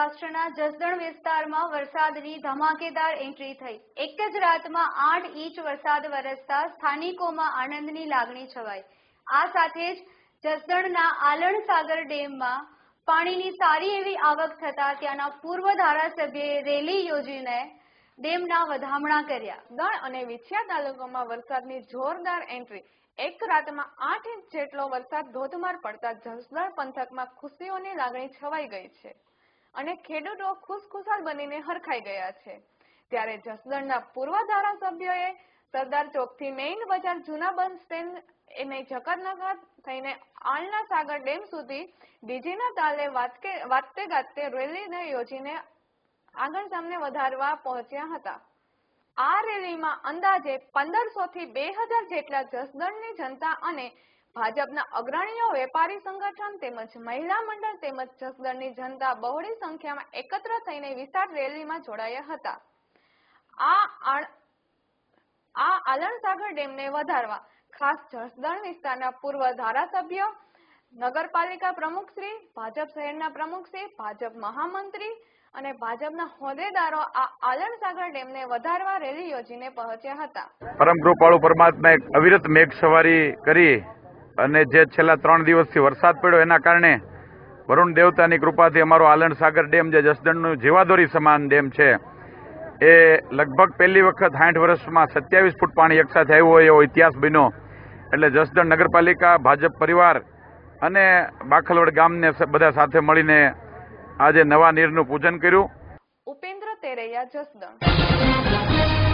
સૌરાષ્ટ્રના જસદણ વિસ્તારમાં વરસાદની ધમાકેદાર એન્ટ્રી થઈ. એક જ રાતમાં આઠ ઇંચ વરસાદ વરસતા સ્થાનિકોમાં આનંદની લાગણી છવાઈ. આ સાથે જ જસદણના આલણ સાગર ડેમમાં પાણીની સારી એવી આવક થતા ત્યાંના પૂર્વ ધારાસભ્યએ રેલી યોજીને ડેમના વધામણા કર્યા. દણ અને વિછિયા તાલુકામાં વરસાદની જોરદાર એન્ટ્રી. એક રાતમાં આઠ ઇંચ જેટલો વરસાદ ધોધમાર પડતા જસદણ પંથકમાં ખુશીઓની લાગણી છવાઈ ગઈ છે. અને ખેડૂતો ખુશખુશાલ બનીને હરખાઈ ગયા છે. ત્યારે જસદણના પૂર્વ ધારાસભ્યોએ સરદાર ચોકથી મેઇન બજાર જૂના બસ સ્ટેન્ડ એને જકરનગર થઈને આલના સાગર ડેમ સુધી ડીજીના તાલે વાતે ગાતે રેલીને યોજીને આગળ સામને વધારવા પહોંચ્યા હતા. આ રેલીમાં અંદાજે પંદરસો થી બે હજાર જેટલા જસદણની જનતા અને ભાજપના અગ્રણીઓ, વેપારી સંગઠન તેમજ મહિલા મંડળ તેમજ જસદણની જનતા બહોળી સંખ્યામાં એકત્ર થઈને વિશાળ રેલીમાં જોડાયા હતા. આ આલણસાગર ડેમને વધારવા ખાસ જસદણ વિસ્તારના પૂર્વ ધારાસભ્ય, નગરપાલિકા પ્રમુખશ્રી ભાજપ શહેરના પ્રમુખશ્રી ભાજપ મહામંત્રી અને ભાજપના હોદ્દેદારો આ આલણસાગર ડેમને વધારવા રેલી યોજીને પહોંચ્યા હતા. પરમ કૃપાળુ પરમાત્માએ અવિરત મેઘ સવારી કરી. અને જે છેલ્લા ત્રણ દિવસથી વરસાદ પડ્યો, એના કારણે વરુણ દેવતાની કૃપાથી અમારો આલણ સાગર ડેમ જે જસદણનું જીવાદોરી સમાન ડેમ છે, એ લગભગ પહેલી વખત સાઠ વર્ષમાં સત્યાવીસ ફૂટ પાણી એકસાથે આવ્યું હોય એવો ઇતિહાસ બન્યો. એટલે જસદણ નગરપાલિકા, ભાજપ પરિવાર અને બાખલવડ ગામને બધા સાથે મળીને આજે નવા નીરનું પૂજન કર્યું. ઉપેન્દ્ર તેરૈયા જસદણ.